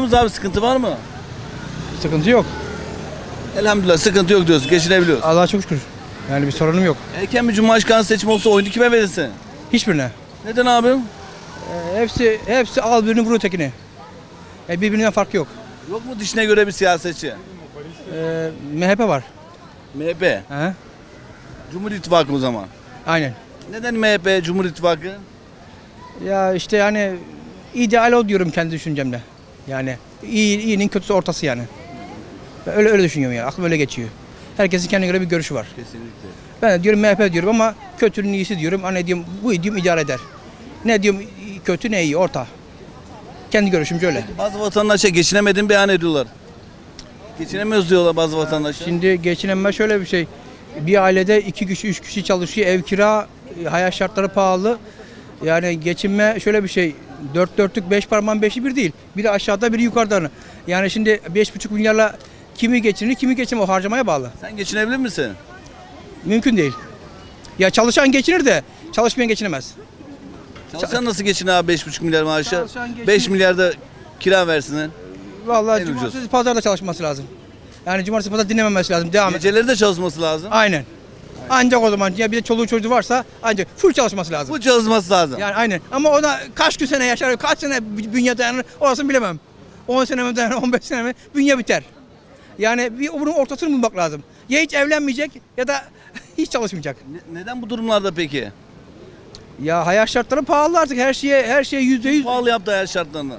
musunuz abi sıkıntı var mı? Sıkıntı yok. Elhamdülillah sıkıntı yok diyorsun. Geçinebiliyoruz. Allah'a çok şükür. Yani bir sorunum yok. Erken bir Cumhurbaşkanı seçimi olsa oyunu kime verirsin? Hiçbirine. Neden abim? Ee, hepsi hepsi al birini vur ötekini. E, birbirinden fark yok. Yok mu dişine göre bir siyasetçi? Ee, MHP var. MHP. He? Cumhur İttifakı o zaman. Aynen. Neden MHP Cumhur İttifakı? Ya işte yani ideal o diyorum kendi düşüncemle. Yani iyi, iyinin kötüsü ortası yani. Ben öyle öyle düşünüyorum ya. Aklım öyle geçiyor. Herkesin kendine göre bir görüşü var. Kesinlikle. Ben de diyorum MHP diyorum ama kötünün iyisi diyorum. Hani diyorum bu diyorum idare eder. Ne diyorum kötü ne iyi orta. Kendi görüşümce öyle. Bazı vatandaşa geçinemediğini beyan ediyorlar. Geçinemiyoruz diyorlar bazı vatandaşlar. Şimdi geçinenme şöyle bir şey. Bir ailede iki kişi, üç kişi çalışıyor. Ev kira, e, hayat şartları pahalı. Yani geçinme şöyle bir şey. Dört dörtlük beş parmağın beşi bir değil. Biri aşağıda biri yukarıda. Yani şimdi beş buçuk milyarla kimi geçinir kimi geçinir o harcamaya bağlı. Sen geçinebilir misin? Mümkün değil. Ya çalışan geçinir de çalışmayan geçinemez. Çalışan nasıl geçinir abi 5,5 milyar maaşı? Çalışan geçinir. 5 milyar da kira versinler. Vallahi En ucuz. cumartesi pazarda çalışması lazım. Yani cumartesi pazar dinlememesi lazım. Devam et. Geceleri de çalışması lazım. Aynen. Ancak o zaman ya bir de çoluğu çocuğu varsa ancak full çalışması lazım. Bu çalışması lazım. Yani aynen. Ama ona kaç gün sene yaşar, kaç sene bü- bünye dayanır orasını bilemem. 10 sene mi dayanır, 15 sene mi bünye biter. Yani bir bunun ortasını bulmak lazım. Ya hiç evlenmeyecek ya da hiç çalışmayacak. Ne- neden bu durumlarda peki? Ya hayat şartları pahalı artık her şeye her şeye yüzde yüz. Pahalı yaptı hayat şartlarını.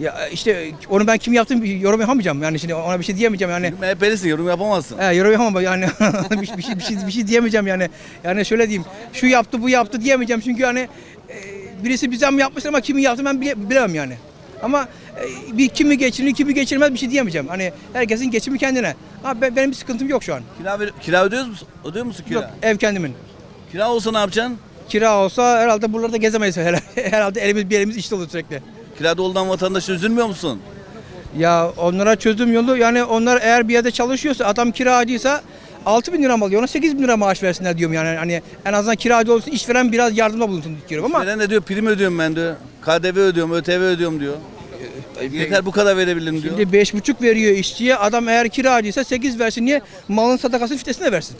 Ya işte onu ben kim yaptım yorum yapamayacağım yani şimdi ona bir şey diyemeyeceğim yani. MHP'lisin yorum yapamazsın. He, yorum yapamam yani bir, bir, şey, bir, şey, bir şey diyemeyeceğim yani. Yani şöyle diyeyim. Şu yaptı bu yaptı diyemeyeceğim çünkü hani e, birisi bize mi yapmıştır ama kimi yaptı ben bile, bilemem yani. Ama e, bir kimi geçirir kimi geçirmez bir şey diyemeyeceğim. Hani herkesin geçimi kendine. Ama ben, benim bir sıkıntım yok şu an. Kira, ver, kira ödüyor musun? Ödüyor musun kira? Yok ev kendimin. Kira olsa ne yapacaksın? Kira olsa herhalde buralarda gezemeyiz herhalde. herhalde elimiz bir elimiz işte olur sürekli. Kirada olan vatandaşa üzülmüyor musun? Ya onlara çözüm yolu yani onlar eğer bir yerde çalışıyorsa adam kiracıysa 6 bin lira mı alıyor ona 8 bin lira maaş versinler diyorum yani hani en azından kiracı olsun işveren biraz yardımda bulunsun diyorum ama Veren de diyor prim ödüyorum ben diyor. KDV ödüyorum, ÖTV ödüyorum diyor. Yeter bu kadar verebilirim diyor. şimdi beş buçuk veriyor işçiye adam eğer kiracıysa 8 versin niye malın sadakası fitesine versin.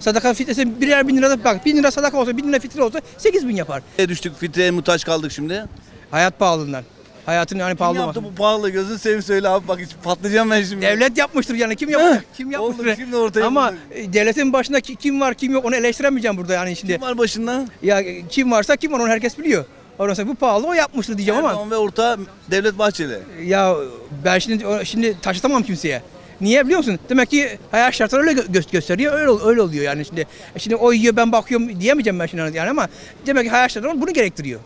Sadaka fitesi birer bin lira bak bin lira sadaka olsa bin lira fitre olsa 8 bin yapar. Nereye düştük fitreye muhtaç kaldık şimdi. Hayat pahalılığından. Hayatın yani Kim pahalı yaptı bu pahalı gözünü seveyim söyle abi bak hiç patlayacağım ben şimdi. Devlet yapmıştır yani kim yapacak? Kim yapmıştır? şimdi ortaya Ama e, devletin başında ki- kim var kim yok onu eleştiremeyeceğim burada yani şimdi. Kim var başında? Ya e, kim varsa kim var onu herkes biliyor. Ondan sonra bu pahalı o yapmıştır diyeceğim ama Erdoğan ve orta Devlet Bahçeli. ya ben şimdi şimdi taşıtamam kimseye. Niye biliyor musun? Demek ki hayat şartları öyle gö- gö- gösteriyor. Öyle ol- öyle oluyor yani şimdi. e Şimdi o yiyor ben bakıyorum diyemeyeceğim ben şimdi yani ama demek ki hayat şartları bunu gerektiriyor.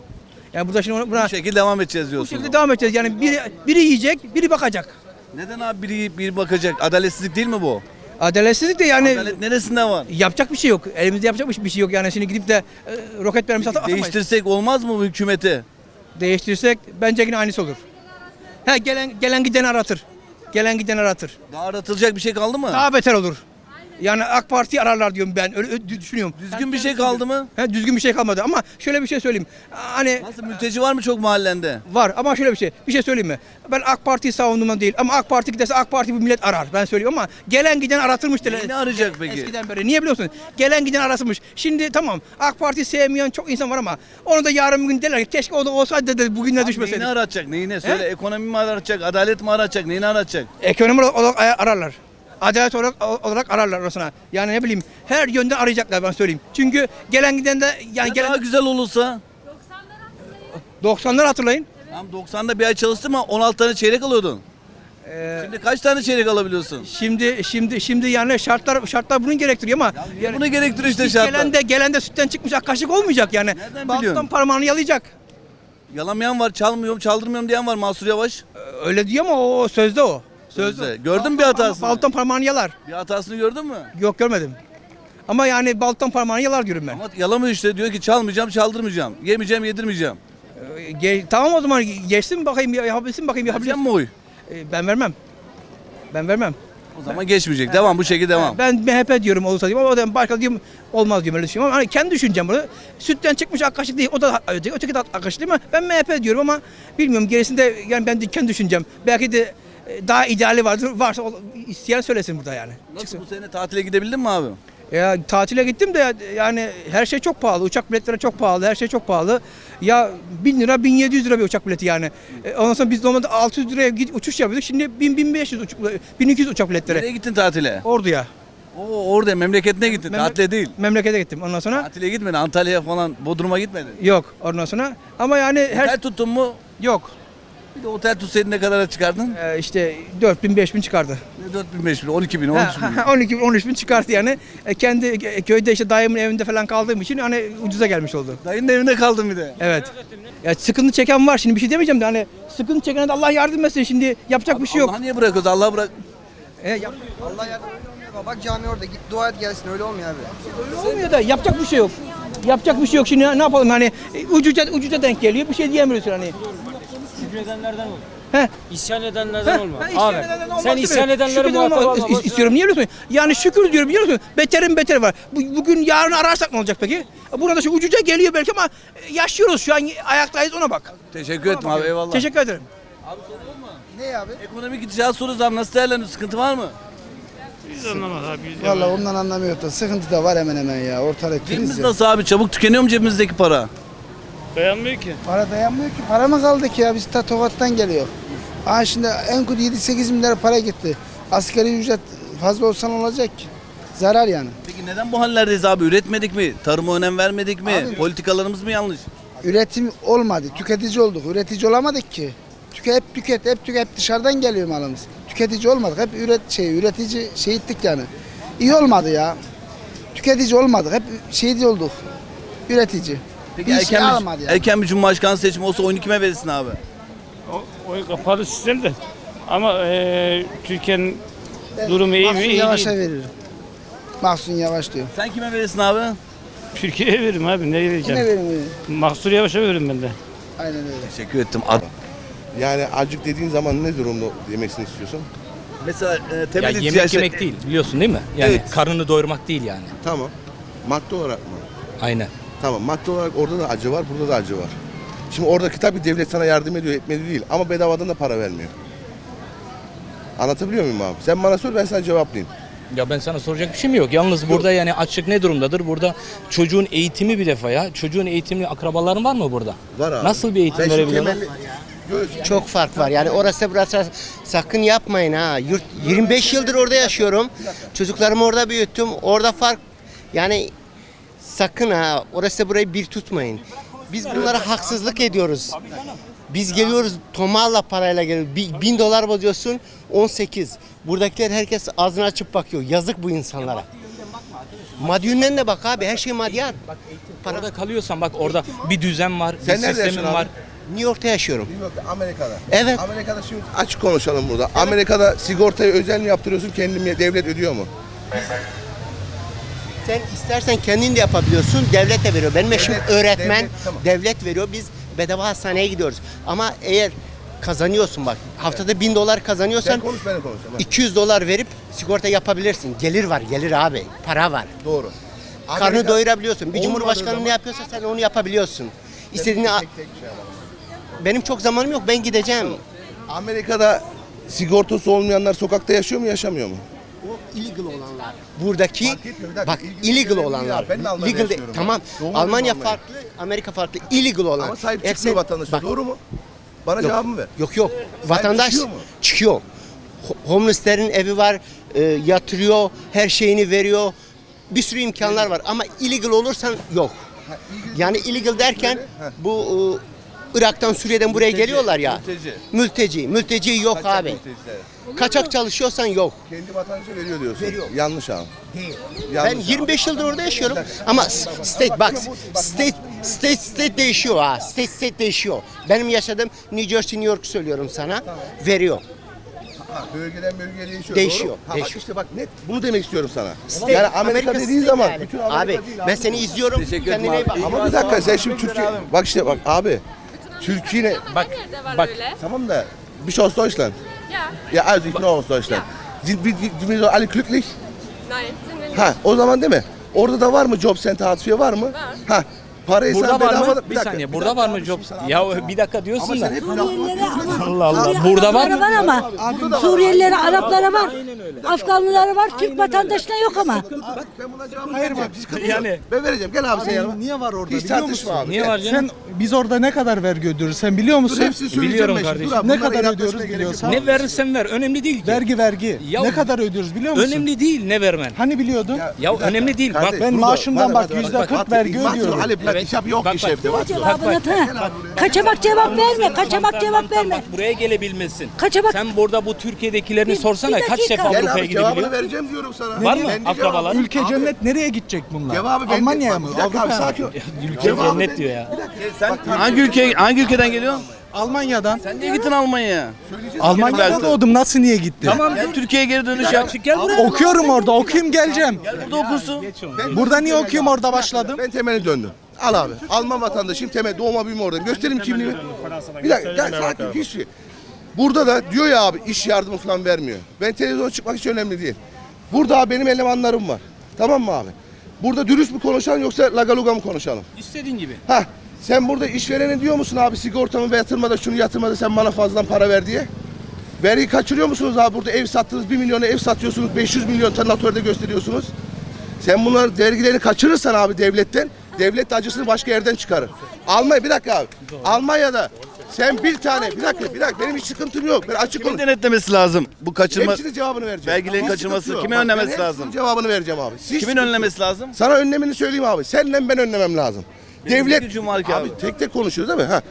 Yani burada şimdi ona- buna Bu şekilde devam edeceğiz bu diyorsun. şekilde devam edeceğiz. Yani biri, biri yiyecek, biri bakacak. Neden abi biri biri bakacak? Adaletsizlik değil mi bu? Adaletsizlik de yani Adalet neresinde var? yapacak bir şey yok. Elimizde yapacak bir şey yok. Yani şimdi gidip de e, roket mermisi at- atamayız. Değiştirsek olmaz mı bu hükümeti? Değiştirsek bence yine aynısı olur. Ha gelen gelen giden aratır. Gelen giden aratır. Daha aratılacak bir şey kaldı mı? Daha beter olur. Yani AK Parti'yi ararlar diyorum ben. Öyle öyle düşünüyorum. Düzgün bir şey kaldı mı? He, düzgün bir şey kalmadı ama şöyle bir şey söyleyeyim. Hani Nasıl mülteci var mı çok mahallende? var ama şöyle bir şey. Bir şey söyleyeyim mi? Ben AK Parti'yi savunduğumdan değil ama AK Parti giderse AK Parti bu millet arar. Ben söylüyorum ama gelen giden aratılmış. Neyi ne arayacak peki? Eskiden beri. Niye biliyorsun? Gelen giden arasılmış. Şimdi tamam AK Parti sevmeyen çok insan var ama onu da yarın bir gün derler ki keşke o da olsaydı da bugüne düşmeseydi. Neyini aratacak? Neyini? Söyle ekonomi mi aratacak? Adalet mi aratacak? Neyini aratacak? Ekonomi olarak ararlar. Adalet olarak, olarak ararlar orasına. Yani ne bileyim her yönden arayacaklar ben söyleyeyim. Çünkü gelen giden de yani Ya gelen daha güzel olursa? 90'lar hatırlayın. Tam 90'da bir ay çalıştın mı 16 tane çeyrek alıyordun. Ee, Şimdi kaç tane çeyrek alabiliyorsun? şimdi şimdi şimdi yani şartlar şartlar bunu gerektiriyor ama yani Bunu gerektiriyor işte şartlar. gelen de gelen de sütten çıkmış ak kaşık olmayacak yani. Nereden Baltan biliyorsun? parmağını yalayacak. Yalamayan var, çalmıyorum, çaldırmıyorum diyen var Mansur Yavaş. Ee, Öyle diyor ama o sözde o. Sözde. Gördün mü bir hatasını? Baltan parmağını yalar. Bir hatasını gördün mü? Yok görmedim. Ama yani baltan parmağını yalar diyorum ben. Ama yalamıyor işte diyor ki çalmayacağım, çaldırmayacağım. Yemeyeceğim, yedirmeyeceğim. Ee, ge- tamam o zaman geçsin bakayım yapabilsin bakayım yapabilsin. mı oy? Ee, ben vermem. Ben vermem. O zaman geçmeyecek. Devam bu şekilde devam. Ben MHP diyorum olursa diyorum ama o da başka diyorum olmaz diyorum öyle düşünüyorum ama hani kendi düşüncem bunu. Sütten çıkmış ak kaşık değil o da öteki, öteki de ak kaşık değil mi? Ben MHP diyorum ama bilmiyorum gerisinde yani ben de kendi düşüncem. Belki de daha ideali vardır. Varsa isteyen söylesin burada yani. Nasıl bu sene tatile gidebildin mi abi? Ya tatile gittim de yani her şey çok pahalı. Uçak biletleri çok pahalı. Her şey çok pahalı. Ya 1000 lira 1700 lira bir uçak bileti yani. E, ondan sonra biz normalde 600 liraya git, uçuş yapıyorduk. Şimdi 1000 1500 uçak 1200 uçak biletleri. Nereye gittin tatile? Ordu'ya. Oo orada memleketine gittin. Memle- Tatile değil. Memlekete gittim. Ondan sonra Tatile gitmedin. Antalya'ya falan Bodrum'a gitmedin. yok. Ondan sonra ama yani her Otel tuttun mu? yok. Bir de otel tutsaydın ne kadara çıkardın? Ee, işte 4000 5000 çıkardı. Ne 4 bin, 5 bin, 12 bin, 13 Ha, bin. ha, 12 bin 13 bin çıkarttı yani. E, kendi e, köyde işte dayımın evinde falan kaldığım için hani ucuza gelmiş oldu. Dayının evinde kaldın bir de. Evet. Ya sıkıntı çeken var şimdi bir şey demeyeceğim de hani sıkıntı çekene de Allah yardım etsin şimdi yapacak bir şey yok. Allah'a niye bırakıyoruz? Allah bırak. E, yap- Allah yardım ediyor. Bak cami orada git dua et gelsin öyle olmuyor abi. öyle olmuyor da yapacak bir şey yok. Yapacak bir şey yok şimdi ne yapalım hani e, ucuca ucuca denk geliyor bir şey diyemiyorsun hani. Şükredenlerden ol. He. İsyan edenlerden olma. Ha, isyan Abi edenlerden olmaz sen değil isyan mi? edenleri Şükür muhatap alma. is- istiyorum biliyor musun? Yani şükür diyorum biliyor musun? Beterin beteri var. Bu, bugün yarın ararsak ne olacak peki? Burada şu ucuca geliyor belki ama e, yaşıyoruz şu an ayaktayız ona bak. Teşekkür ederim abi eyvallah. Teşekkür ederim. Ne abi? Ekonomik gidişat soruyoruz abi nasıl değerlendiriyorsun? Sıkıntı var mı? Vallahi ondan anlamıyor da sıkıntı da var hemen hemen ya. Ortalık Cebimiz kriz ya. nasıl abi? Çabuk tükeniyor mu cebimizdeki para? Dayanmıyor ki. Para dayanmıyor ki. Para mı kaldı ki ya? Biz ta Tokat'tan geliyor. Aa şimdi en kötü 7-8 milyar para gitti. Asgari ücret fazla olsan olacak ki. Zarar yani. Peki neden bu hallerdeyiz abi? Üretmedik mi? Tarıma önem vermedik mi? Abi- Politikalarımız mı yanlış? Üretim olmadı. Tüketici olduk. Üretici olamadık ki. Tüke, hep tüket, hep tüket. Hep dışarıdan geliyor malımız. Tüketici olmadık. Hep üret şey, üretici şey ettik yani. İyi olmadı ya. Tüketici olmadık. Hep şeyci olduk. Üretici. Peki bir şey erken, almadı bir, yani. erken bir cumhurbaşkanı seçimi olsa oyunu kime verirsin abi? O, o kapalı sistem de. Ama eee Türkiye'nin durumu iyi mi? İyi Yavaş'a veririm. Mahsun Yavaş diyor. Sen kime verirsin abi? Türkiye'ye veririm abi. Nereye vereceğim? veririm. Mahsur Yavaş'a veririm ben de. Aynen öyle. Teşekkür ettim. Ad- Yani acık dediğin zaman ne durumda yemesini istiyorsun? Mesela e, Ya temel yemek ihtiyaçlar- yemek değil biliyorsun değil mi? Yani Evet. karnını doyurmak değil yani. Tamam. Madde olarak mı? Aynen. Tamam madde olarak orada da acı var, burada da acı var. Şimdi oradaki tabii devlet sana yardım ediyor, etmedi değil ama bedavadan da para vermiyor. Anlatabiliyor muyum abi? Sen bana sor ben sana cevaplayayım. Ya ben sana soracak bir şeyim yok. Yalnız burada yani açlık ne durumdadır? Burada çocuğun eğitimi bir defa ya. Çocuğun eğitimli akrabaların var mı burada? Var abi. Nasıl bir eğitim Ben şimdi verebiliyorlar? temelli- Göz- Çok fark var. Yani orası burası sakın yapmayın ha. Yurt 25 yıldır orada yaşıyorum. Çocuklarımı orada büyüttüm. Orada fark yani sakın ha orası burayı bir tutmayın. Biz bunlara haksızlık ediyoruz. Biz geliyoruz tomalla parayla geliyoruz. Bi- Bin dolar bozuyorsun 18. Buradakiler herkes ağzını açıp bakıyor. Yazık bu insanlara. Maddiyünden de bak abi her şey maddiyat. Orada kalıyorsan bak orada bir düzen var, Sen bir nerede sistemin yaşıyorsun var. New York'ta yaşıyorum. Yok, Amerika'da. Evet. Amerika'da şimdi açık konuşalım burada. Amerika'da sigortayı özel mi yaptırıyorsun, kendin mi, devlet ödüyor mu? Sen istersen kendin de yapabiliyorsun. Devlet de veriyor. Benim eşim Devlet- öğretmen. devlet, tamam. Devlet veriyor. Biz bedava hastaneye gidiyoruz. Ama eğer kazanıyorsun bak haftada bin dolar Sen kazanıyorsan konuş, ben konuşayım. ha. 200 dolar verip sigorta yapabilirsin. Gelir var, gelir abi. Para var. Doğru. Karnı Amerika- doyurabiliyorsun. Bir Olmadığı cumhurbaşkanı zaman- ne yapıyorsa sen onu yapabiliyorsun. İstediğini Tek tek şey yapalım. benim çok zamanım yok. Ben gideceğim. Amerika'da sigortası olmayanlar sokakta yaşıyor mu, yaşamıyor mu? İllegal olanlar. Buradaki etmiyor, dakika. bak illegal olanlar. Ben de Almanya'da Legal de- tamam. Doğmadım Almanya farklı, Amerika farklı. Illegal olan. Ama sahip çıkmıyor vatandaşa. bak, Doğru mu? Bana Yok. cevabımı ver. Yok yok. Vatandaş çıkıyor mu? çıkıyor. Ho- Homeless'lerin evi var, e, yatırıyor, her şeyini veriyor. Bir sürü imkanlar var ama illegal olursan yok. Yani illegal derken bu e, Irak'tan Suriye'den buraya geliyorlar ya. mülteci. Mülteci. Mülteci yok abi. Mülteciler. Kaçak çalışıyorsan yok. Kendi vatandaşa veriyor diyorsun. Veriyor. Yanlış abi. Değil. Yanlış Ben abi. 25 yıldır orada yaşıyorum. Ama s- state bak state state state değişiyor ha. State state değişiyor. Benim yaşadığım New Jersey, New York söylüyorum sana. Veriyor. Ha, bölgeden bölgeye değişiyor. Değişiyor, Doğru. Ha, değişiyor. Bak işte bak net bunu demek istiyorum sana. State, yani Amerika, dediğin state zaman yani. bütün Amerika Abi değil ben seni izliyorum. Teşekkür ederim Kendine iyi abi. bak. Ama bir dakika sen şimdi Türkiye bak işte bak abi Türkiye Bak Nerede var bak öyle? tamam da bir şey aus Deutschland. Ya. Ja, also ich bin auch aus Deutschland. Sind wir, sind wir alle glücklich? Nein, sind wir nicht. Ha o zaman değil mi? Orada da var mı Job Center Hatfiye var mı? Ha parayı Burada sen var bedava mı? Bir dakika, saniye. Burada var mı job? Ya bir dakika diyorsun Ama da. sen hep laf Allah Allah. Burada var mı? var ama Suriyelilere, Araplara var. Afganlılara var. Türk vatandaşına yok ama. Ben buna cevap Hayır bak Yani Ben vereceğim gel abi sen yanıma. Niye var orada Hiç biliyor tartışma musun? abi. niye var canım? Sen biz orada ne kadar vergi ödüyoruz sen biliyor Dur musun? hepsini söyleyeceğim Biliyorum ben şimdi. kardeşim. Dur abi, Ne bunlara kadar inatlaşmaya ödüyoruz gerek yok. biliyorsan? Ne verirsen ver. Önemli değil ki. Vergi vergi. Ya- ne kadar ödüyoruz biliyor musun? Önemli değil ne vermen. Hani biliyordun? Ya önemli değil. Bak ben burada- maaşımdan bak, bak, yüzde bak, kırk bak, vergi bak, ödüyorum. Ali Evet. yap yok Bak, iş bak. evde. Bak. Cevabını ha. Kaçamak cevap verme. Kaçamak cevap verme. Bak buraya gelebilmesin. Kaçamak- Sen burada bu Türkiye'dekilerini sorsana kaç defa Gel Avrupa'ya abi cevabını gidebiliyor? vereceğim diyorum sana. Var mı akrabalar? Ülke cennet nereye gidecek bunlar? Cevabı ben Almanya'ya mı? Avrupa'ya mı? sakin. Ülke cennet diyor ya. Sen hangi ülke hangi ülkeden geliyorsun? Almanya'dan. Sen niye gittin Almanya'ya? Almanya'da doğdum nasıl niye gittin? Tamam gel Türkiye'ye geri dönüş yap. Gel buraya. Okuyorum orada okuyayım geleceğim. Burada okursun. Burada niye okuyayım orada başladım? Ben temeli döndüm. Al abi. Alman vatandaşıyım temel doğma büyüme oradayım. Göstereyim kimliğimi. Bir dakika gel sakin hiç şey. Burada da diyor ya abi iş yardımı falan vermiyor. Ben televizyona çıkmak hiç önemli değil. Burada benim elemanlarım var. Tamam mı abi? Burada dürüst mü konuşalım yoksa lagaluga mı konuşalım? İstediğin gibi. Ha sen burada işverene diyor musun abi sigortamı ve yatırmada şunu yatırmada sen bana fazladan para ver diye? Vergi kaçırıyor musunuz abi? Burada ev sattınız 1 milyona ev satıyorsunuz 500 milyon tane natörde gösteriyorsunuz. Sen bunlar vergileri kaçırırsan abi devletten devlet de acısını başka yerden çıkarır. Almanya bir dakika abi. Almanya'da sen bir tane bir dakika bir dakika benim hiç sıkıntım yok. Ben açık Kimin konuş. denetlemesi lazım? Bu kaçırma Hepsinin cevabını vereceğim. Vergilerin Hiç kaçırması sıkıntı yok. kimin Bak, önlemesi ben hepsinin lazım? cevabını vereceğim abi. Hiç kimin sıkıntı önlemesi lazım? Sana önlemini söyleyeyim abi. Seninle ben önlemem lazım. Devlet gücüm var ki abi, abi. tek tek konuşuyoruz değil mi? Ha.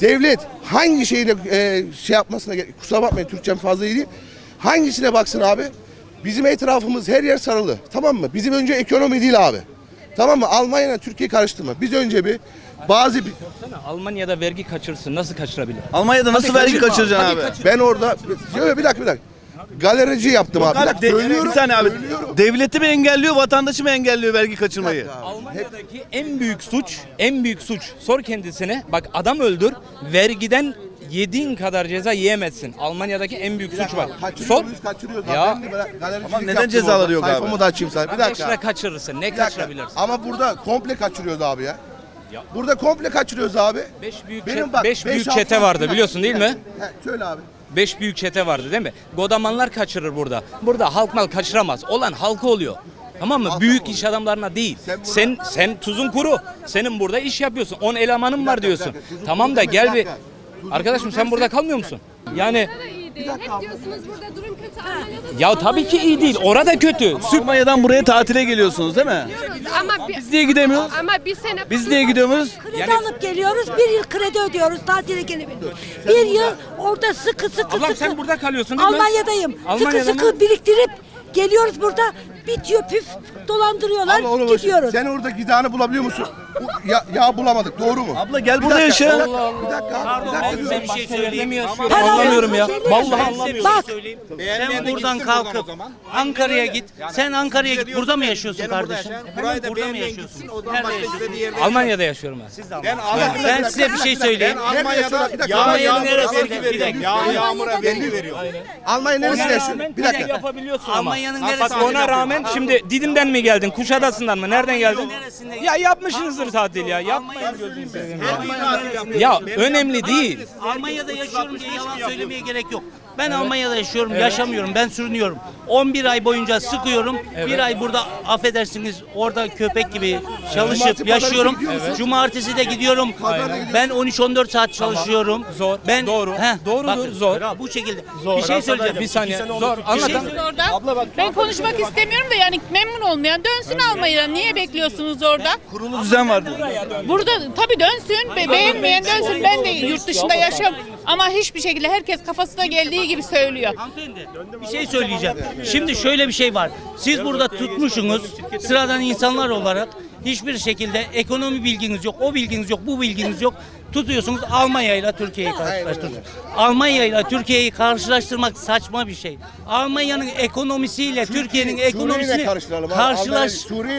Devlet hangi şeyle e, şey yapmasına gerek kusura bakmayın Türkçem fazla iyi değil. Hangisine baksın abi? Bizim etrafımız her yer sarılı. Tamam mı? Bizim önce ekonomi değil abi. Tamam mı? Almanya ile Türkiye karıştırma. Biz önce bir bazı bir- Almanya'da vergi kaçırsın. Nasıl kaçırabilir? Almanya'da nasıl Hadi vergi kaçırma. kaçıracaksın abi? ben orada Yok, yok, bir dakika bir dakika. Galerici yaptım abi. Bir dakika de- söylüyorum. bir saniye abi. söylüyorum. Devleti mi engelliyor, vatandaşı mı engelliyor vergi kaçırmayı? Almanya'daki en büyük suç, en büyük suç. Sor kendisine. Bak adam öldür. Vergiden yediğin kadar ceza yiyemezsin. Almanya'daki en büyük suç var. Kaçırıyor Sor. Ya. Ama neden cezaları yok abi? Sayfamı da açayım sana. Bir dakika. Lira kaçırırsın. Ne Bir dakika. kaçırabilirsin? Ama burada komple kaçırıyoruz abi ya. Burada komple kaçırıyoruz abi. Beş büyük, Benim çet- bak, beş büyük altı çete vardı Bir biliyorsun değil dakika, mi? He, söyle abi. Beş büyük çete vardı değil mi? Godamanlar kaçırır burada. Burada halk mal kaçıramaz. Olan halka oluyor. Tamam mı? Büyük iş adamlarına değil. Sen burada- Sen sen tuzun kuru. Senin burada iş yapıyorsun. 10 elemanın var dakika, diyorsun. dakika. Tuzun Tamam da kuru gel deme, bir bir dakika. Arkadaşım sen burada kalmıyor musun? Yani Da iyi değil. Hep diyorsunuz burada durum kötü. Almanya'da da ya tabii ki iyi değil. Orada kötü. Süp Almanya'dan buraya tatile geliyorsunuz değil mi? diyoruz ama bir, Biz niye gidemiyoruz? ama bir sene Biz niye gidiyoruz? Kredi alıp geliyoruz. Bir yıl kredi ödüyoruz tatile gelebiliyoruz. Bir yıl orada sıkı sıkı Ablam sıkı. sen burada kalıyorsun değil mi? Almanya'dayım. Almanya'da sıkı sıkı mı? biriktirip geliyoruz burada. Bitiyor püf dolandırıyorlar Abla gidiyoruz. Sen orada gıdanı bulabiliyor musun? Ya, yağ bulamadık doğru mu? Abla gel Bir burada yaşa. Bir dakika, bir dakika. bir dakika diyorum. bir şey söyleyeyim. Ben Anlamıyorum ya. anlamıyorum. Vallahi anlamıyorum. Bak Sen buradan kalkıp Ankara'ya git. Sen Ankara'ya git. Burada mı yaşıyorsun kardeşim? Burada mı yaşıyorsun? Nerede yaşıyorsun? Almanya'da yaşıyorum ben. Ben size bir şey söyleyeyim. Almanya'da bir dakika. Almanya'nın neresinde? Bir dakika. yağmura vergi veriyor. Almanya neresinde yaşıyorsun? Bir dakika. yapabiliyorsun ama. Almanya'nın neresinde ona rağmen şimdi Didim'den mi geldin? Kuşadası'ndan mı? Nereden geldin? Ya yapmışsınızdır tatil ya. Yapmayın gözünü seveyim. Ya önemli değil. Almanya'da yaşıyorum diye yalan söylemeye gerek yok. Ben Almanya'da yaşıyorum, yaşamıyorum. Ben sürünüyorum. 11 ay boyunca sıkıyorum. Bir ay burada affedersiniz orada köpek gibi çalışıp Cumartesi, yaşıyorum. gidiyor musun? Cumartesi de gidiyorum. Ben 13-14 saat çalışıyorum. Zor. Ben Doğru. Heh, Doğrudur, bakın, zor. Bu şekilde. Zor. Bir şey söyleyeceğim. Bir saniye. Zor. şey Anlatan. orada. Ben konuşmak istemiyorum da yani memnun olmayan dönsün Almanya'dan. Niye bekliyorsunuz orada? Kurulu düzen vardı. Burada tabii dönsün. Be- beğenmeyen dönsün. Ben de yurt dışında yaşıyorum. Ama hiçbir şekilde herkes kafasına geldiği gibi söylüyor. Hanımefendi bir şey söyleyeceğim. Şimdi şöyle bir şey var. Siz burada tutmuşsunuz sıradan insanlar olarak hiçbir şekilde ekonomi bilginiz yok, o bilginiz yok, bu bilginiz yok. Tutuyorsunuz Almanya ile Türkiye'yi karşılaştırıyorsunuz. Almanya ile Türkiye'yi karşılaştırmak saçma bir şey. Almanya'nın ekonomisiyle Türkiye'nin ekonomisini karıştıralım abi. karşılaş.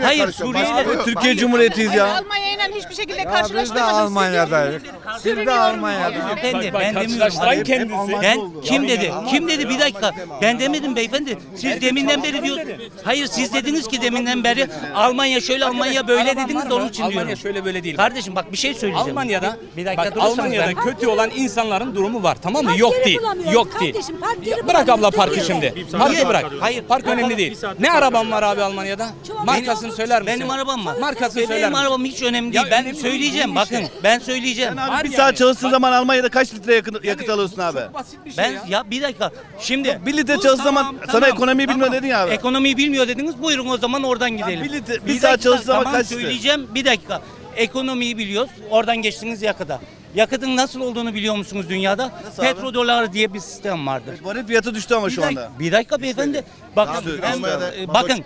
Hayır karıştıralım. Suriye'yle. Başka yok. Türkiye Cumhuriyeti'yiz ya. Almanya ile hiçbir şekilde biz de karşılaştırmadınız. Almanya'dayız. Biz de Almanya'dayız. Beyefendi Bak, ben demiyorum. karşılaştıran kendisi. Ben kim dedi? Kim dedi? Bir dakika. Ben demedim beyefendi. Siz deminden beri diyorsunuz. Hayır siz dediniz ki deminden beri Almanya şöyle Almanya böyle dediniz de onun için Almanya diyorum. şöyle böyle değil. Kardeşim bak bir şey söyleyeceğim. Almanya'da bir dakika bak durursanız Almanya'da ben- kötü olan insanların durumu var tamam mı? Park Yok yeri değil. bulamıyoruz Yok değil. kardeşim, park yeri Ya Bırak abla parkı şimdi. Parkı Niye? bırak. Hayır. Park önemli değil. Ne araban var abi Almanya'da? Markasını söyler misin? Benim arabam var. Markasını söyler Benim misin? arabam hiç önemli değil. Ben önemli söyleyeceğim. değil işte. Bakın ben söyleyeceğim. Abi bir yani. saat çalıştığın zaman Almanya'da kaç litre yakıt, yakıt alıyorsun abi? Basit bir şey Ben ya. ya bir dakika. Şimdi Bir litre çalıştığın zaman sana ekonomiyi bilmiyor dedin ya abi. Ekonomiyi bilmiyor dediniz. Buyurun o zaman oradan gidelim. bir litre- bir saat çalıştığı zaman tamam, kaç litre? söyleyeceğim. Bir dakika. Ekonomiyi biliyoruz. Oradan geçtiniz yakıta. Yakıtın nasıl olduğunu biliyor musunuz dünyada? Nasıl abi? Petrodolar diye bir sistem vardır. Varil fiyatı düştü ama Bir şu dakika, anda. bir dakika beyefendi. Bakın, Düştü, düştü abi. e, bakın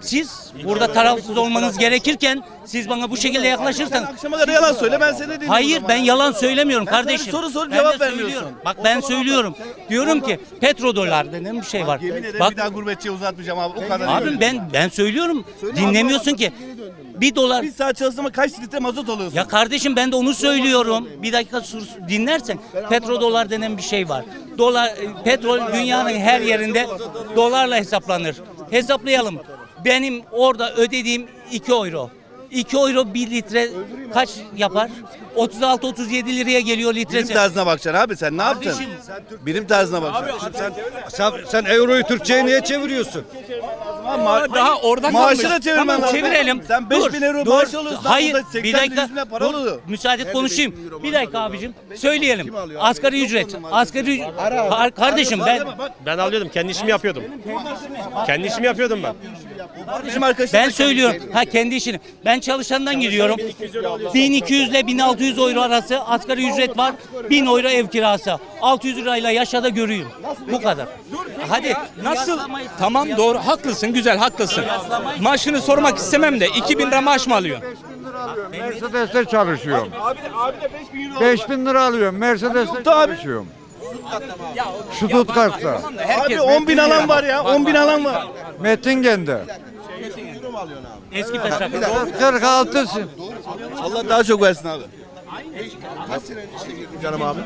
siz burada tarafsız olmanız gerekirken siz bana bu şekilde yaklaşırsanız Akşama kadar yalan söyle ben seni dinliyorum. Hayır ben ya. yalan söylemiyorum sana kardeşim. soru soru Ben cevap vermiyorsun. söylüyorum. Bak ben söylüyorum. Diyorum ki petrodolar denen bir şey var. Yemin ederim Bak bir daha gurbetçiye uzatmayacağım abi. O kadar. abim ben ben söylüyorum. Dinlemiyorsun ki. Bir dolar Bir saat çalıştığım zaman kaç litre mazot alıyorsun? ya kardeşim ben de onu söylüyorum. Bir dakika sus, dinlersen petrodolar denen bir şey var. Dolar e, petrol dünyanın her yerinde dolarla hesaplanır. Hesaplayalım. Benim orada ödediğim 2 euro. 2 euro 1 litre kaç yapar? 36-37 liraya geliyor Birim litresi. tarzına bakacaksın abi sen ne yaptın? Kardeşim. Birim tarzına bakacaksın. Sen, sen euroyu Türkçe'ye niye çeviriyorsun? Ma- Daha orada Maaşı kalmış. da çevirmen Tamam lazım. çevirelim. Sen 5000 euro dur. maaş alıyorsun. Hayır Burada 80 bir dakika. para Dur. oluyor. Müsaade et konuşayım. Bir dakika abicim. Söyleyelim. Asgari ücret. Asgari ücret. Kar- Kardeşim ben Ben alıyordum. Kendi işimi yapıyordum. Kendi işimi yapıyordum ben. Kardeşim arkadaşım. ben söylüyorum. Ha kendi işini. Ben çalışandan gidiyorum. 1200 ile 1600 euro arası asgari ücret var. 1000 euro ev kirası. 600 lirayla yaşada görüyüm. Bu kadar. Hadi Nasıl? Tamam doğru haklısın güzel haklısın. Maaşını sormak istemem de 2000 lira maaş mı alıyorsun? Mercedes'te çalışıyorum. 5000 lira alıyorum. Mercedes'te çalışıyorum. Stuttgart'ta. Abi 10 bin alan var ya. 10 bin alan var. Mettingen'de. eski fesat. 46 Allah daha çok versin abi. Canım abi.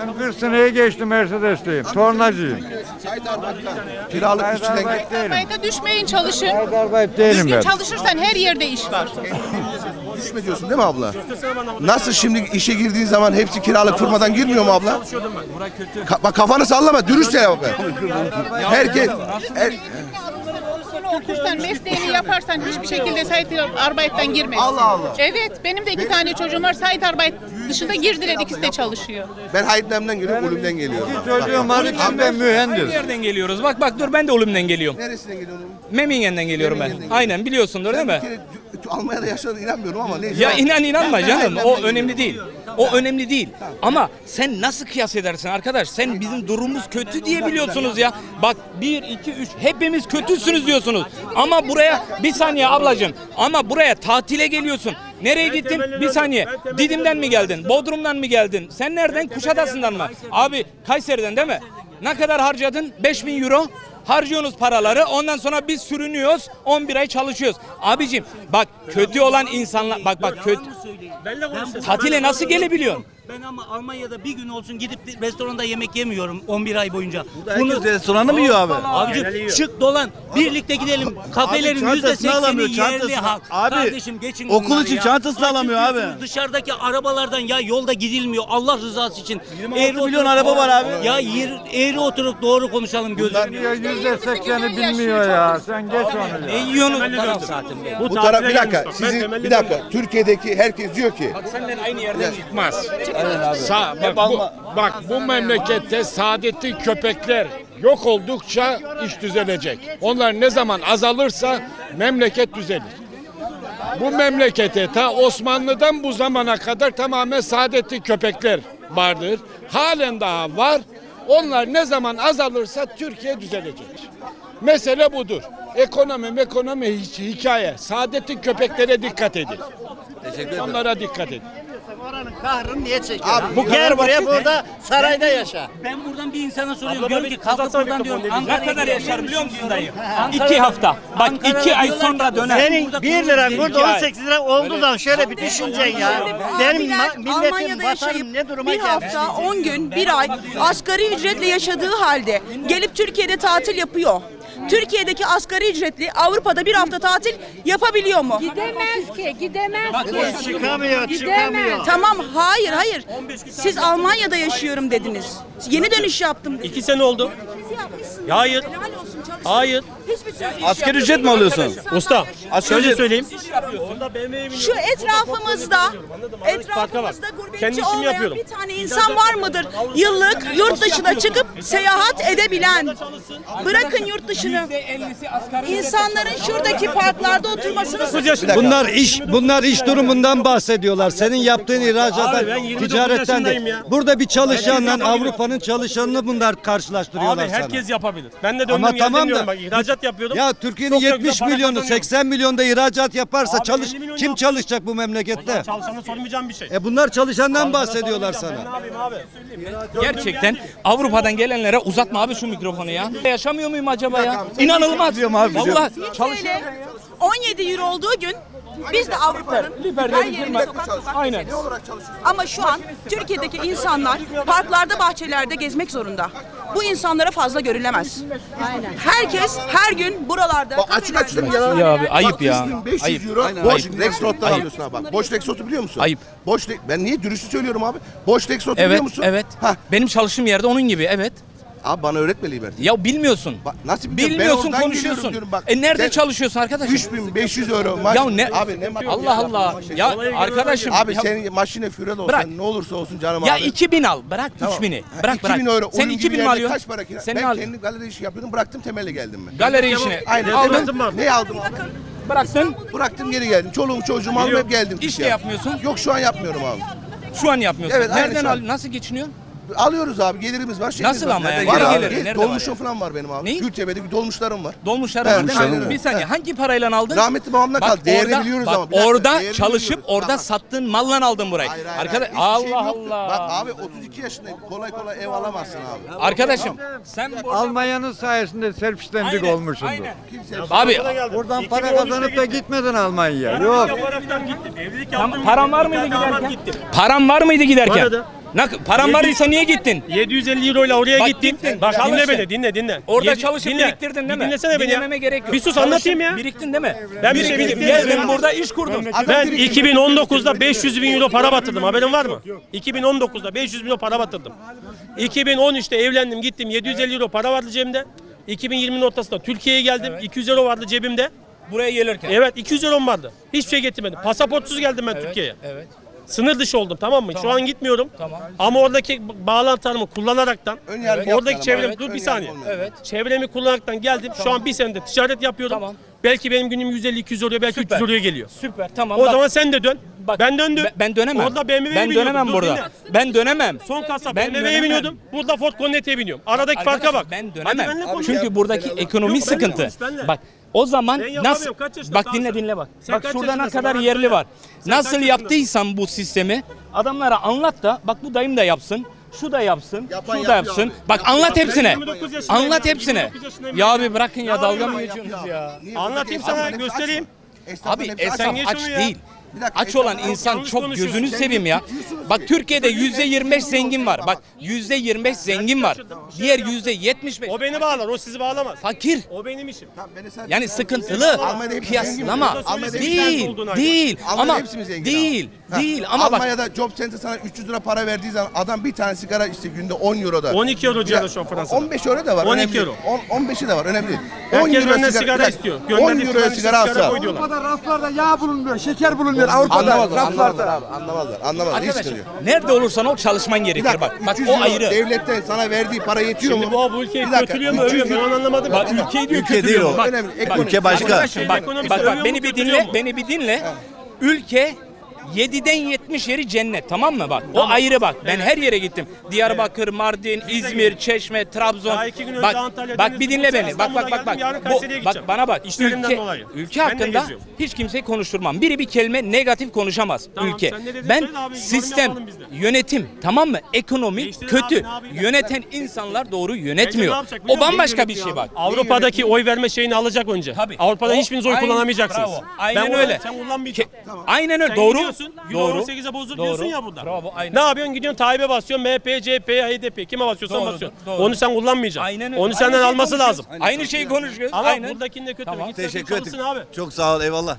Ben 40 seneye geçtim Mercedes'teyim. Tornacıyım. Kiralık işçiden Haydarbayt değilim. Düşmeyin çalışın. Haydarbayt değilim Düzgün ben. çalışırsan her yerde iş var. düşme diyorsun değil mi abla? Nasıl şimdi işe girdiğin zaman hepsi kiralık firmadan girmiyor mu abla? Ka- bak kafanı sallama, dürüst ya bak. Herkes, her, okursan, mesleğini yaparsan hiçbir şekilde Sait Arbeit'ten girmezsin. Allah Allah. Evet, benim de iki tane çocuğum var. Sait Arbeit dışında girdiler, ikisi de çalışıyor. ben Haydem'den geliyorum, Ulum'den geliyorum. Çocuğum var içinde mühendis. Nereden geliyoruz? Bak bak dur ben de Ulum'dan geliyorum. Neresinden geliyorsun? Memingen'den geliyorum ben. Aynen biliyorsundur değil mi? Bir kere Almanya'da yaşadığına inanmıyorum ama neyse. Ya inan inanma Ben- canım. ben- O ben- önemli değil. O önemli değil. Ama sen nasıl kıyas edersin arkadaş? Sen bizim durumumuz kötü diye biliyorsunuz ya. Bak 1 2 3 hepimiz kötüsünüz diyorsunuz. Ama buraya bir saniye ablacığım. Ama buraya tatile geliyorsun. Nereye gittin? Bir saniye. Didim'den mi geldin? Bodrum'dan mı geldin? Sen nereden? Kuşadası'ndan mı? Abi Kayseri'den değil mi? Ne kadar harcadın? 5000 euro. Harcıyorsunuz paraları. Ondan sonra biz sürünüyoruz. 11 ay çalışıyoruz. Abicim bak kötü olan insanlar bak bak kötü Tatile nasıl gelebiliyorsun? Ben ama Almanya'da bir gün olsun gidip restoranda yemek yemiyorum 11 ay boyunca. Herkes restoranda mı yiyor abi? Abicim çık dolan birlikte gidelim. Kafelerin çantasını alamıyor, sekseni yerli çantasını. halk. Abi, Kardeşim geçin okul bunları için ya. çantasını Ha, alamıyor abi. çıkıyorsunuz Dışarıdaki arabalardan ya yolda gidilmiyor Allah rızası için. 26 milyon araba var abi. Ya yer, eğri oturup doğru konuşalım gözüm. Yüzde sekseni bilmiyor ya. Sen geç onu Ne ya. yiyorsunuz taraf zaten be. Bu taraf bir dakika. Sizin bir dakika. Türkiye'deki herkes diyor ki Senden aynı yerden Çıkmaz. Sa- bak, bu, bak bu memlekette saadetli köpekler yok oldukça iş düzelecek. Onlar ne zaman azalırsa memleket düzelir. Bu memlekete ta Osmanlı'dan bu zamana kadar tamamen saadetli köpekler vardır. Halen daha var. Onlar ne zaman azalırsa Türkiye düzelecek. Mesele budur. Ekonomi, ekonomi hiç hikaye. Saadetli köpeklere dikkat edin. Onlara dikkat edin. Kahrını niye çekiyor? bu gel buraya burada sarayda yaşa. Ben buradan bir insana soruyorum. Diyorum ki kalkıp buradan diyorum. dedi. Ankara'ya Ne kadar yaşar biliyor musun dayı? İki hafta. Bak Ankara'da iki ay diyorlar sonra ki, döner. Senin Burada 1 kurulu lira değil. burada İki ay. 18 lira olduğu zaman şöyle bir düşüneceksin ya. Benim abiler ma- milletim Almanya'da yaşayıp vatanım ne duruma bir geldi? hafta, 10 gün, bir ay asgari ücretle yaşadığı halde gelip Türkiye'de tatil yapıyor. Türkiye'deki asgari ücretli Avrupa'da bir hafta tatil yapabiliyor mu? Gidemez ki, gidemez ki. Çıkamıyor, çıkamıyor. Tamam, hayır, hayır. Siz Almanya'da yaşıyorum dediniz. Yeni dönüş yaptım. İki sene oldu. Yapmışsınız. Hayır. Helal olsun, çalışın. Hayır. Hiçbir söz Asgari ücret mi alıyorsun? Usta. Asgari Şöyle ücret. söyleyeyim. Şu etrafımızda, etrafımızda Kendi gurbetçi işimi olmayan yapıyorum. bir tane insan var mıdır? Yıllık yurt dışına çıkıp seyahat edebilen. Bırakın yurt dışını. İnsanların şuradaki parklarda oturmasını Bunlar iş bunlar iş durumundan bahsediyorlar. Senin yaptığın ihracattan, Abi ben 29 ticaretten yaşındayım de. ya. Burada bir çalışanla. Avrupa'nın çalışanını bunlar karşılaştırıyorlar Abi sana. herkes yapabilir. Ben de döndüm Ama geldim tamam diyorum da bak ihracat yapıyordum. ya Türkiye'nin Çok da güzel 70 para milyonu kazanıyorum. 80 milyonda ihracat yaparsa Abi çalış 50 milyon kim yap- çalışacak bu memlekette? Çalışana sormayacağım bir şey. E bunlar çalışandan bahsediyorlar Ben sana. ne yapayım abi? Gerçekten Avrupa'dan gelenlere uzatma abi şu mikrofonu ya. Yaşamıyor muyum acaba ya? İnanılmaz. Vallahi TL çalışıyorum. 17 euro olduğu gün biz de Avrupa'nın her var. sokak sokak Aynen. Ama şu an Türkiye'deki insanlar parklarda, bahçelerde gezmek zorunda. Bu insanlara fazla görülemez. Aynen. Herkes her gün buralarda Açık açık kafelerde- yalan. Ya abi ayıp Bak, ya. 3500 Ayıp. euro Aynen, boş ayıp. Rexrot'tan Ayıp. alıyorsun ha bak. Boş Rexrot'u biliyor musun? Ayıp. Boş ben niye dürüstü söylüyorum abi? Boş biliyor Evet, musun? evet. Hah. Benim çalıştığım yerde onun gibi, evet. Abi bana öğretme Liberty. Ya bilmiyorsun. Bak, nasıl biliyorum? Ben Bilmiyorsun, oradan konuşuyorsun. diyorum bak. E nerede Sen- çalışıyorsun arkadaşım? 3500 euro maaş. Ya ne? Abi ne Allah Allah. Ya arkadaşım. Abi ya, senin maşine füren olsan Bırak. ne olursa olsun canım ya abi. 2000 al. Bırak Tamam. 3000'i. Ha, Bırak bırak. 2000 euro. Sen gibi 2000 mi yerde alıyorsun? Kaç para kira? Sen ben alıyorsun? kendi galeri işi yapıyordum bıraktım temelli geldim ben. Galeri işini Aynen. aldın. Ne aldım abi? Bıraktın. Bıraktım geri geldim. Çoluğum çocuğumu alıp hep geldim. İş de Türkiye'ye. yapmıyorsun. Yok şu an yapmıyorum abi. Şu an yapmıyorsun. Evet, Nereden şu an. al? Nasıl geçiniyorsun? Alıyoruz abi gelirimiz var. şeyimiz Nasıl var. ama ya? Var Geri abi. gelir. Gel- Nerede var Dolmuşum ya? falan var benim abi. Ne? Gültepe'deki dolmuşlarım var. Dolmuşları Evet, var değil mi? aynen öyle. Bir saniye. Hangi parayla aldın? Rahmetli babamdan Bak kaldı. Değerini orada, biliyoruz bak, ama. Bir dakika, orada değerini çalışıp biliyoruz. orada Bak, sattığın malla aldın burayı. Hayır, hayır, Arkadaş hayır. Hiçbir şeyim Allah yoktu. Allah. Bak abi 32 yaşındayım. Kolay kolay ev alamazsın abi. Arkadaşım sen burada Almanya'nın sayesinde self-standing Aynen, olmuşsun. aynen. Abi Buradan para kazanıp da gitmedin Almanya'ya. Yok. Yaparaktan gittim. Evlilik Tam- yaptım. param var mıydı giderken? Param var mıydı giderken? Vardı. Ne, param vardıysa niye gittin? 750 euro ile oraya Bak gittim. gittin, Bak dinle çalıştın. beni dinle dinle. Orada Yedi- çalışıp dinle. biriktirdin değil Bir mi? Dinlesene beni ya. Dinlememe gerek yok. Bir sus anlatayım ya. Biriktin değil mi? Ben bir şey Biriktin. biriktirdim. Geldin burada iş kurdun. Ben 2019'da 500 bin euro para batırdım. Haberin var mı? 2019'da 500 bin euro para batırdım. 2013'te evlendim gittim 750 euro para vardı cebimde. 2020'nin ortasında Türkiye'ye geldim. 200 euro vardı cebimde. Buraya gelirken. Evet 200 euro vardı. Hiçbir şey getirmedim. Pasaportsuz geldim ben Türkiye'ye. Evet. Sınır dışı oldum tamam mı? Şu an gitmiyorum. Tamam. Ama oradaki bağlantılarımı kullanaraktan Ön yargı oradaki yapmayalım çevrem abi. dur Ön bir yargı saniye. olmayalım. Evet. Çevremi kullanaraktan geldim. Şu an bir senede ticaret yapıyorum. Tamam. Belki benim günüm 150-200 oraya belki Süper. 300 oraya geliyor. Süper tamam. O bak. zaman sen de dön. Bak, ben döndüm. Ben, ben dönemem. Orada BMW'ye ben biniyordum. dönemem Dur burada. dinle. Ben dönemem. Son kasa Ben BMW'ye dönemem. biniyordum. Burada Ford Connect'e biniyorum. Aradaki farka bak. Ben Hadi dönemem. konuş. Çünkü buradaki Yok, benimle sıkıntı. konuş, benimle. Bak o zaman Ben nasıl. Kaç bak dinle sen? dinle bak. Sen bak şurada ne kadar Bana yerli var. Sen Nasıl yaptıysan bu sistemi adamlara anlat da bak bu dayım da yapsın. Şu da yapsın, Yapan şu da yapsın. abi. Bak anlat Ben hepsine. 29 yaşındayım Anlat ya, hepsine. 29 yaşındayım Ya ya. abi bırakın ya Ya dalga mı ya. geçiyorsunuz ya? Niye? Anlatayım sana göstereyim. Abi esnaf aç ya. değil. Bir dakika, Aç olan insan çok gözünü seveyim ya. Bak. Türkiye'de Yüzde yüzde yirmi beş yirmi zengin var. Bak yüzde yirmi beş zengin var. Diğer yüzde yetmiş beş O beni bağlar. O sizi bağlamaz. fakir. O benim işim. Yani sıkıntılı. Kıyaslama. Değil, değil. Ama değil, değil. Ama bak Almanya'da Job Center sana 300 lira para verdiği zaman adam bir tane sigara işte günde 10 euroda. 12 euro an Fransa'da. 15 euro da var. 12 önemli değil. euro. 10, 15'i de var önemli değil. 10 Herkes euro sigara istiyor. 10 Gönderdiği euroya sigara alsa. diyorlar. raflarda yağ bulunmuyor, şeker bulunuyor Avrupa'da. Anlamazlar, raflarda. anlamazlar abi. Anlamazlar. Anlamazlar. Hiç arkadaşım sıkıntı yok. nerede olursan ol çalışman gerekir bak. Bak 300 o euro ayrı. Devletten sana verdiği para yetiyor Şimdi mu? bu, bu ülkeyi Bir dakika, kötülüyor mu 300 övüyor mu ben onu anlamadım. Bak ülkeyi diyor Ülke değil kötülüyor. o. Bak, Önemli. Ekonomi. Ülke başka. arkadaşım bak, Ekonomisi bak, övüyor bak mu, beni bir kötülüyor dinle, mu? beni bir dinle. Ülke 7'den 70 yeri cennet tamam mı bak? O ayrı bak. Ben her yere gittim. Diyarbakır, Mardin, İzmir, Çeşme, Trabzon. Daha iki gün önce Bak Antalya, bak bir dinle beni. Bak bak İstanbul'a bak bak. geldim, yarın Bu- Kayseri'ye bak gideceğim. bana bak. İşlerimden Ülke, dolayı. ülke Ben de hakkında geziyorum. hiç kimse konuşturmam. Biri bir kelime negatif konuşamaz Tamam, ülke. sen ne Ben söyle abi, yorum sistem, yapalım biz de. yönetim tamam mı? Ekonomi Değiştirin kötü. ne yapayım? Yöneten insanlar doğru ne yönetmiyor. yapacak biliyor O musun? bambaşka bir şey bak. Avrupa'daki oy verme şeyini alacak önce. Tabii. Avrupa'da O- hiçbiriniz oy aynen- kullanamayacaksınız. bravo. Aynen Ben öyle. Sen kullanmayacaksın. Aynen öyle. Sen doğru. gidiyorsun, Euro Doğru. 18'e bozul diyorsun Doğru. ya burada. Bravo. Aynen. Ne yapıyorsun? Gidiyorsun Tayyip'e basıyorsun. MHP, CHP, HDP. Kime basıyorsan Doğru, basıyorsun. doğru. Onu sen kullanmayacaksın. Aynen öyle. Onu senden Aynı şeyi alması konuşuyoruz. lazım. Aynı şeyi konuşuyoruz. Ama Aynen. buradakinde kötü. Tamam. Teşekkür ederim. abi. Çok sağ ol eyvallah.